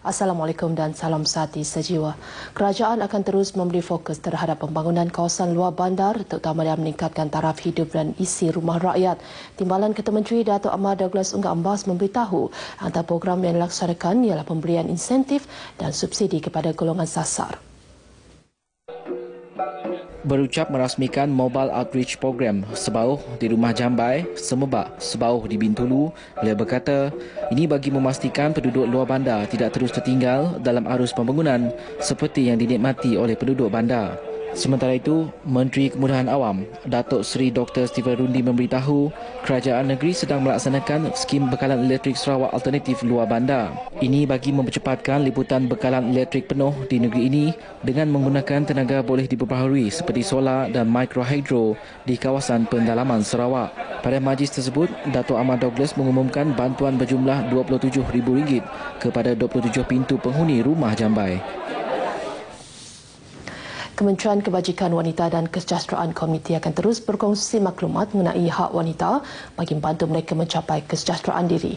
Assalamualaikum dan salam sati sejiwa. Kerajaan akan terus memberi fokus terhadap pembangunan kawasan luar bandar terutama dalam meningkatkan taraf hidup dan isi rumah rakyat. Timbalan Ketua Menteri Datuk Ahmad Douglas Ungga Ambas memberitahu antara program yang dilaksanakan ialah pemberian insentif dan subsidi kepada golongan sasar berucap merasmikan Mobile Outreach Program Sebauh di Rumah Jambai, Semebak, Sebauh di Bintulu. Beliau berkata, ini bagi memastikan penduduk luar bandar tidak terus tertinggal dalam arus pembangunan seperti yang dinikmati oleh penduduk bandar. Sementara itu, Menteri Kemudahan Awam, Datuk Seri Dr. Steven Rundi memberitahu kerajaan negeri sedang melaksanakan skim bekalan elektrik Sarawak alternatif luar bandar. Ini bagi mempercepatkan liputan bekalan elektrik penuh di negeri ini dengan menggunakan tenaga boleh diperbaharui seperti solar dan microhydro di kawasan pendalaman Sarawak. Pada majlis tersebut, Datuk Ahmad Douglas mengumumkan bantuan berjumlah RM27,000 kepada 27 pintu penghuni rumah jambai. Kementerian Kebajikan Wanita dan Kesejahteraan Komuniti akan terus berkongsi maklumat mengenai hak wanita bagi membantu mereka mencapai kesejahteraan diri.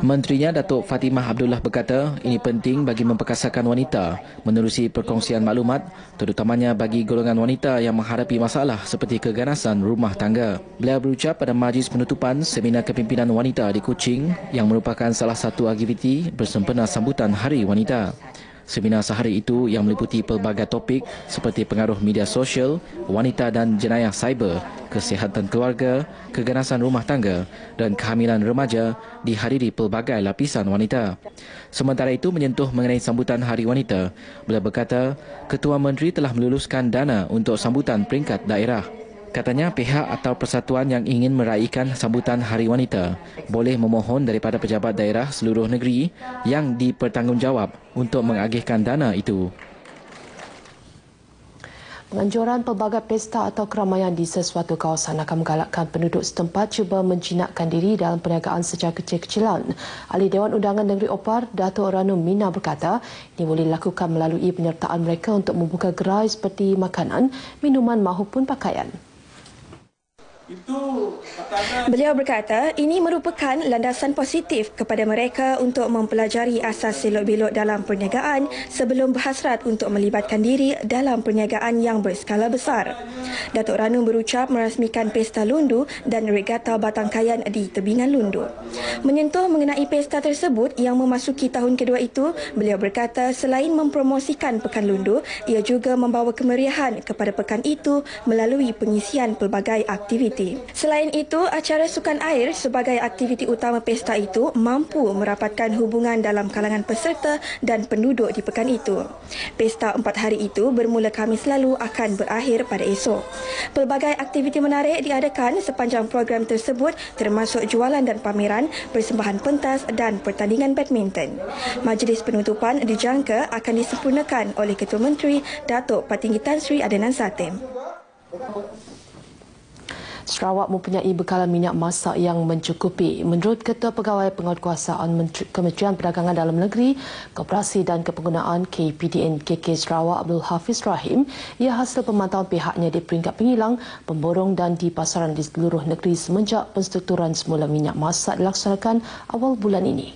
Menterinya Datuk Fatimah Abdullah berkata ini penting bagi memperkasakan wanita menerusi perkongsian maklumat terutamanya bagi golongan wanita yang menghadapi masalah seperti keganasan rumah tangga. Beliau berucap pada majlis penutupan seminar kepimpinan wanita di Kuching yang merupakan salah satu aktiviti bersempena sambutan Hari Wanita. Seminar sehari itu yang meliputi pelbagai topik seperti pengaruh media sosial, wanita dan jenayah cyber, kesihatan keluarga, keganasan rumah tangga dan kehamilan remaja dihadiri pelbagai lapisan wanita. Sementara itu menyentuh mengenai sambutan Hari Wanita, beliau berkata Ketua Menteri telah meluluskan dana untuk sambutan peringkat daerah. Katanya pihak atau persatuan yang ingin meraihkan sambutan Hari Wanita boleh memohon daripada pejabat daerah seluruh negeri yang dipertanggungjawab untuk mengagihkan dana itu. Penganjuran pelbagai pesta atau keramaian di sesuatu kawasan akan menggalakkan penduduk setempat cuba menjinakkan diri dalam perniagaan secara kecil-kecilan. Ahli Dewan Undangan Negeri Opar, Datuk Ranu Mina berkata, ini boleh dilakukan melalui penyertaan mereka untuk membuka gerai seperti makanan, minuman maupun pakaian. Beliau berkata ini merupakan landasan positif kepada mereka untuk mempelajari asas selok-belok dalam perniagaan sebelum berhasrat untuk melibatkan diri dalam perniagaan yang berskala besar. Datuk Ranu berucap merasmikan Pesta Lundu dan Regata Batangkayan di tebingan Lundu. Menyentuh mengenai pesta tersebut yang memasuki tahun kedua itu, beliau berkata selain mempromosikan Pekan Lundu, ia juga membawa kemeriahan kepada pekan itu melalui pengisian pelbagai aktiviti aktiviti. Selain itu, acara sukan air sebagai aktiviti utama pesta itu mampu merapatkan hubungan dalam kalangan peserta dan penduduk di pekan itu. Pesta empat hari itu bermula Khamis lalu akan berakhir pada esok. Pelbagai aktiviti menarik diadakan sepanjang program tersebut termasuk jualan dan pameran, persembahan pentas dan pertandingan badminton. Majlis penutupan dijangka akan disempurnakan oleh Ketua Menteri Datuk Patinggi Tan Sri Adenan Satem. Sarawak mempunyai bekalan minyak masak yang mencukupi. Menurut Ketua Pegawai Penguatkuasaan Kementerian Perdagangan Dalam Negeri, Koperasi dan Kepenggunaan KPDN KK Sarawak Abdul Hafiz Rahim, ia hasil pemantauan pihaknya di peringkat pengilang, pemborong dan di pasaran di seluruh negeri semenjak penstrukturan semula minyak masak dilaksanakan awal bulan ini.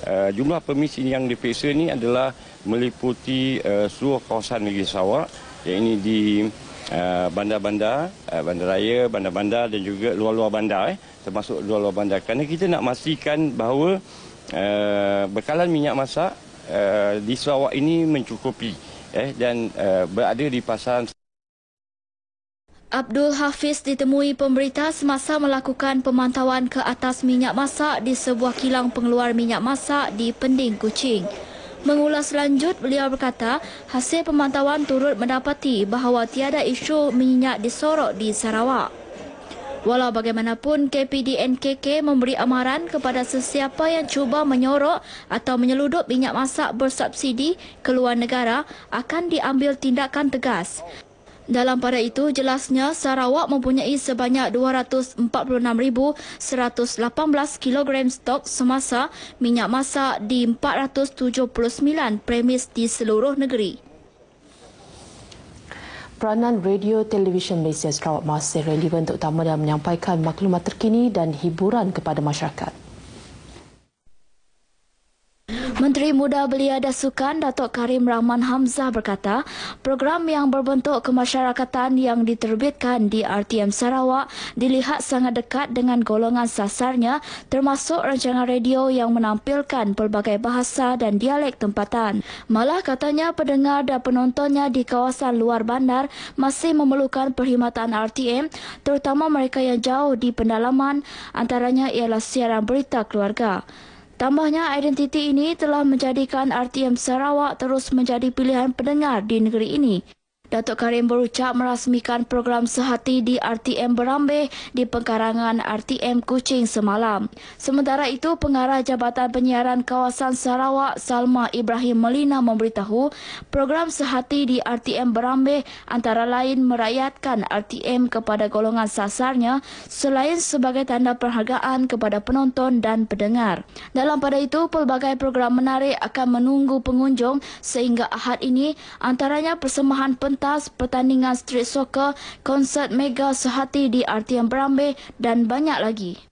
Uh, jumlah permisi yang diperiksa ini adalah meliputi uh, seluruh kawasan negeri Sarawak yang ini di bandar-bandar, uh, bandaraya, bandar-bandar dan juga luar-luar bandar, eh, termasuk luar-luar bandar. Kerana kita nak pastikan bahawa uh, bekalan minyak masak uh, di Sarawak ini mencukupi eh, dan uh, berada di pasaran. Abdul Hafiz ditemui pemberita semasa melakukan pemantauan ke atas minyak masak di sebuah kilang pengeluar minyak masak di Pending Kuching. Mengulas lanjut, beliau berkata hasil pemantauan turut mendapati bahawa tiada isu minyak disorok di Sarawak. Walau bagaimanapun, KPDNKK memberi amaran kepada sesiapa yang cuba menyorok atau menyeludup minyak masak bersubsidi ke luar negara akan diambil tindakan tegas. Dalam pada itu, jelasnya Sarawak mempunyai sebanyak 246,118 kg stok semasa minyak masak di 479 premis di seluruh negeri. peranan radio televisyen Malaysia Sarawak masih relevan terutama dalam menyampaikan maklumat terkini dan hiburan kepada masyarakat. Menteri Muda Belia dan Sukan Datuk Karim Rahman Hamzah berkata, program yang berbentuk kemasyarakatan yang diterbitkan di RTM Sarawak dilihat sangat dekat dengan golongan sasarnya termasuk rancangan radio yang menampilkan pelbagai bahasa dan dialek tempatan. Malah katanya pendengar dan penontonnya di kawasan luar bandar masih memerlukan perkhidmatan RTM terutama mereka yang jauh di pendalaman antaranya ialah siaran berita keluarga. Tambahnya, identiti ini telah menjadikan RTM Sarawak terus menjadi pilihan pendengar di negeri ini. Datuk Karim berucap merasmikan program sehati di RTM Berambeh di pengkarangan RTM Kuching semalam. Sementara itu, Pengarah Jabatan Penyiaran Kawasan Sarawak Salma Ibrahim Melina memberitahu program sehati di RTM Berambeh antara lain merakyatkan RTM kepada golongan sasarnya selain sebagai tanda perhargaan kepada penonton dan pendengar. Dalam pada itu, pelbagai program menarik akan menunggu pengunjung sehingga ahad ini antaranya persembahan penting pentas, pertandingan street soccer, konsert mega sehati di RTM Berambe dan banyak lagi.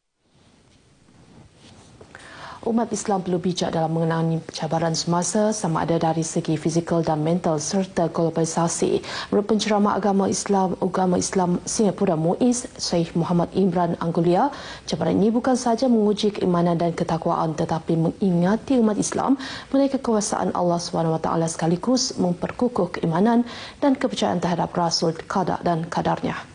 Umat Islam perlu bijak dalam mengenai cabaran semasa sama ada dari segi fizikal dan mental serta globalisasi. Menurut penceramah agama Islam agama Islam Singapura MUIS Syekh Muhammad Imran Anggulia, cabaran ini bukan sahaja menguji keimanan dan ketakwaan tetapi mengingati umat Islam mengenai kekuasaan Allah SWT sekaligus memperkukuh keimanan dan kepercayaan terhadap Rasul Qadar dan Kadarnya.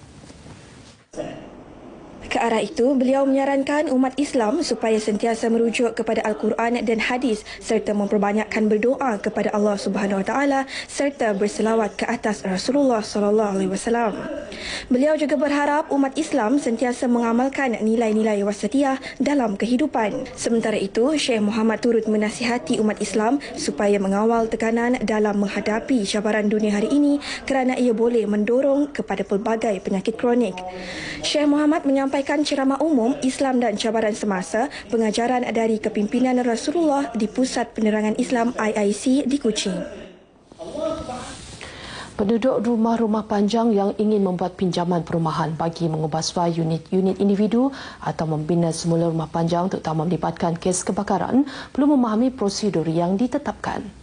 Ke arah itu, beliau menyarankan umat Islam supaya sentiasa merujuk kepada Al-Quran dan hadis serta memperbanyakkan berdoa kepada Allah Subhanahu Wa Taala serta berselawat ke atas Rasulullah Sallallahu Alaihi Wasallam. Beliau juga berharap umat Islam sentiasa mengamalkan nilai-nilai wasatiyah dalam kehidupan. Sementara itu, Syekh Muhammad turut menasihati umat Islam supaya mengawal tekanan dalam menghadapi cabaran dunia hari ini kerana ia boleh mendorong kepada pelbagai penyakit kronik. Syekh Muhammad menyampaikan menyampaikan ceramah umum Islam dan cabaran semasa pengajaran dari kepimpinan Rasulullah di Pusat Penerangan Islam IIC di Kuching. Penduduk rumah-rumah panjang yang ingin membuat pinjaman perumahan bagi mengubah suai unit-unit individu atau membina semula rumah panjang terutama melibatkan kes kebakaran perlu memahami prosedur yang ditetapkan.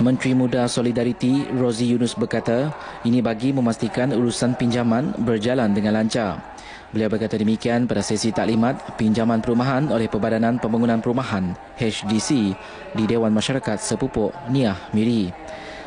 Menteri Muda Solidariti Rozi Yunus berkata, ini bagi memastikan urusan pinjaman berjalan dengan lancar. Beliau berkata demikian pada sesi taklimat pinjaman perumahan oleh Perbadanan Pembangunan Perumahan HDC di Dewan Masyarakat Sepupuk Niah Miri.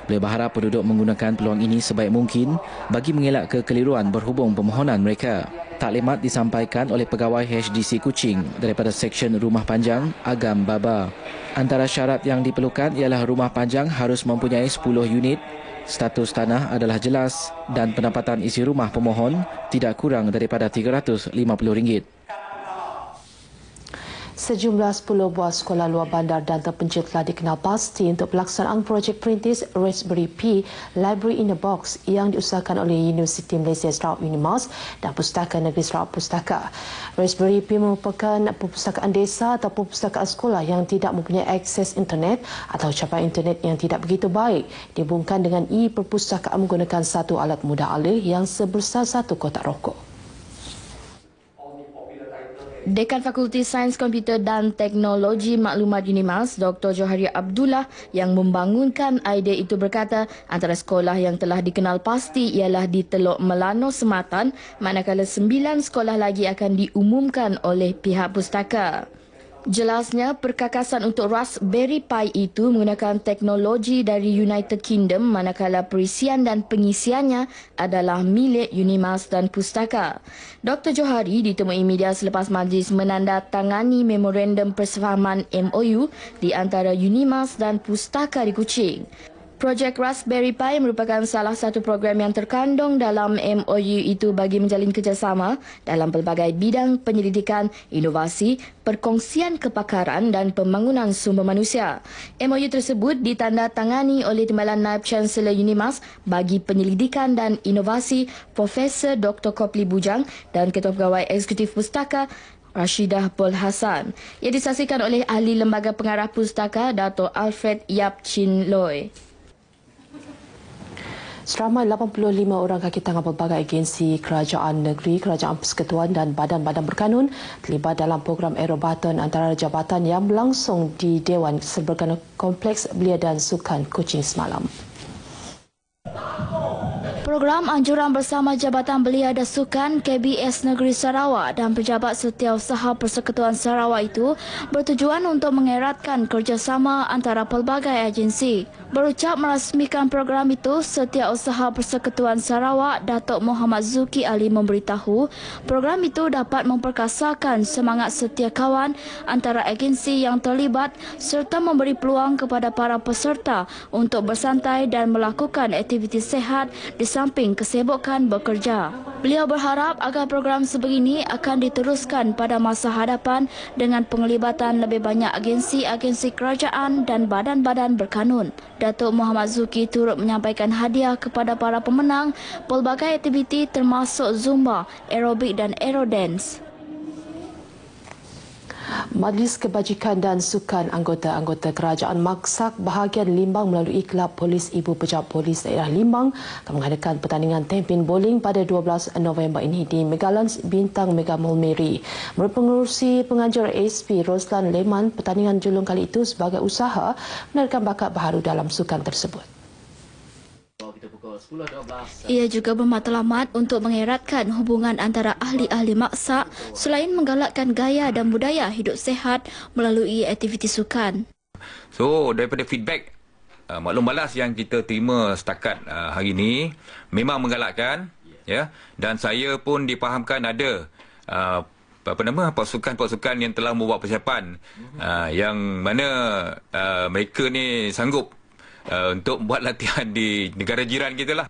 Beliau berharap penduduk menggunakan peluang ini sebaik mungkin bagi mengelak kekeliruan berhubung permohonan mereka. Taklimat disampaikan oleh pegawai HDC Kuching daripada Seksyen Rumah Panjang Agam Baba. Antara syarat yang diperlukan ialah rumah panjang harus mempunyai 10 unit, status tanah adalah jelas dan pendapatan isi rumah pemohon tidak kurang daripada RM350. Sejumlah 10 buah sekolah luar bandar dan terpencil telah dikenal pasti untuk pelaksanaan projek perintis Raspberry Pi Library in a Box yang diusahakan oleh Universiti Malaysia Sarawak Unimas dan Pustaka Negeri Sarawak Pustaka. Raspberry Pi merupakan perpustakaan desa atau perpustakaan sekolah yang tidak mempunyai akses internet atau caparan internet yang tidak begitu baik dibungkan dengan e-perpustakaan menggunakan satu alat mudah alih yang sebesar satu kotak rokok. Dekan Fakulti Sains Komputer dan Teknologi Maklumat Unimas, Dr. Johari Abdullah yang membangunkan idea itu berkata antara sekolah yang telah dikenal pasti ialah di Teluk Melano Sematan manakala sembilan sekolah lagi akan diumumkan oleh pihak pustaka. Jelasnya, perkakasan untuk Raspberry Pi itu menggunakan teknologi dari United Kingdom manakala perisian dan pengisiannya adalah milik Unimas dan Pustaka. Dr. Johari ditemui media selepas majlis menandatangani memorandum persefahaman MOU di antara Unimas dan Pustaka di Kuching. Projek Raspberry Pi merupakan salah satu program yang terkandung dalam MOU itu bagi menjalin kerjasama dalam pelbagai bidang penyelidikan, inovasi, perkongsian kepakaran dan pembangunan sumber manusia. MOU tersebut ditandatangani oleh Timbalan Naib Chancellor Unimas bagi penyelidikan dan inovasi Profesor Dr. Kopli Bujang dan Ketua Pegawai Eksekutif Pustaka Rashidah Pol Hassan. Ia disaksikan oleh ahli lembaga pengarah pustaka Dato' Alfred Yap Chin Loy. Seramai 85 orang kaki tangan pelbagai agensi kerajaan negeri, kerajaan persekutuan dan badan-badan berkanun terlibat dalam program aerobatan antara jabatan yang berlangsung di Dewan Serberkan Kompleks Belia dan Sukan Kuching semalam. Program anjuran bersama Jabatan Belia dan Sukan KBS Negeri Sarawak dan Pejabat Setiausaha Persekutuan Sarawak itu bertujuan untuk mengeratkan kerjasama antara pelbagai agensi. Berucap merasmikan program itu, Setiausaha Persekutuan Sarawak Datuk Muhammad Zuki Ali memberitahu program itu dapat memperkasakan semangat setia kawan antara agensi yang terlibat serta memberi peluang kepada para peserta untuk bersantai dan melakukan aktiviti sehat di samping kesibukan bekerja. Beliau berharap agar program sebegini akan diteruskan pada masa hadapan dengan penglibatan lebih banyak agensi-agensi kerajaan dan badan-badan berkanun. Datuk Muhammad Zuki turut menyampaikan hadiah kepada para pemenang pelbagai aktiviti termasuk Zumba, aerobik dan aerodance. Majlis Kebajikan dan Sukan anggota-anggota kerajaan Maksak bahagian Limbang melalui Kelab Polis Ibu Pejabat Polis Daerah Limbang akan mengadakan pertandingan tempin bowling pada 12 November ini di Megalans Bintang Mega Mall Mary. Menurut pengurusi pengajar ASP Roslan Leman, pertandingan julung kali itu sebagai usaha menarikan bakat baharu dalam sukan tersebut. Ia juga bermatlamat untuk mengeratkan hubungan antara ahli-ahli maksa selain menggalakkan gaya dan budaya hidup sehat melalui aktiviti sukan. So, daripada feedback uh, maklum balas yang kita terima setakat uh, hari ini memang menggalakkan ya dan saya pun dipahamkan ada uh, apa nama pasukan-pasukan yang telah membuat persiapan uh, yang mana uh, mereka ni sanggup uh, untuk buat latihan di negara jiran kita lah.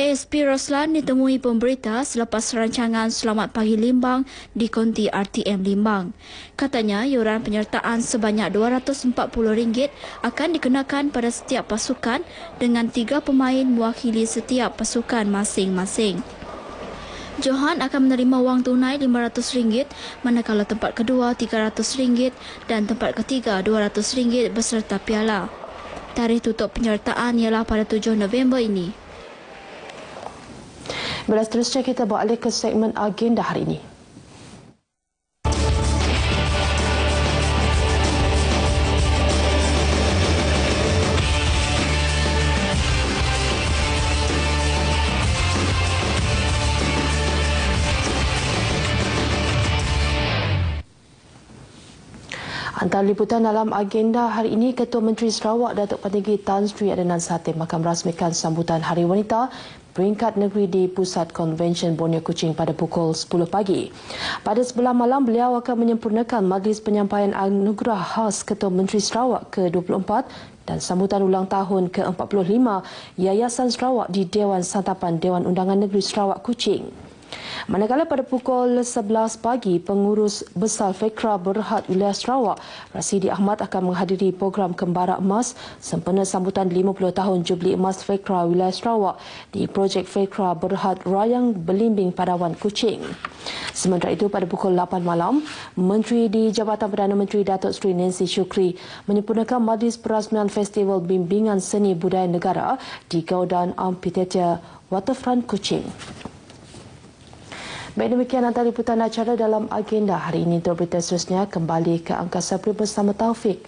ASP Roslan ditemui pemberita selepas rancangan Selamat Pagi Limbang di konti RTM Limbang. Katanya, yuran penyertaan sebanyak RM240 akan dikenakan pada setiap pasukan dengan tiga pemain mewakili setiap pasukan masing-masing. Johan akan menerima wang tunai RM500 manakala tempat kedua RM300 dan tempat ketiga RM200 beserta piala. Tarikh tutup penyertaan ialah pada 7 November ini. Bila seterusnya kita bawa alih ke segmen agenda hari ini. Antara liputan dalam agenda hari ini, Ketua Menteri Sarawak Datuk Patinggi Tan Sri Adenan Satim akan merasmikan sambutan Hari Wanita peringkat negeri di Pusat Konvensyen Borneo Kuching pada pukul 10 pagi. Pada sebelah malam, beliau akan menyempurnakan majlis penyampaian anugerah khas Ketua Menteri Sarawak ke-24 dan sambutan ulang tahun ke-45 Yayasan Sarawak di Dewan Santapan Dewan Undangan Negeri Sarawak Kuching. Manakala pada pukul 11 pagi, pengurus besar FEKRA Berhad Wilayah Sarawak, Rasidi Ahmad akan menghadiri program Kembara Emas sempena sambutan 50 tahun Jubli Emas FEKRA Wilayah Sarawak di projek FEKRA Berhad Rayang Belimbing Padawan Kuching. Sementara itu pada pukul 8 malam, Menteri di Jabatan Perdana Menteri Datuk Seri Nancy Shukri menyempurnakan majlis perasmian Festival Bimbingan Seni Budaya Negara di Gaudan Amphitheatre Waterfront Kuching. Baik demikian antara liputan acara dalam agenda hari ini. Berita seterusnya, kembali ke Angkasa Peri bersama Taufik.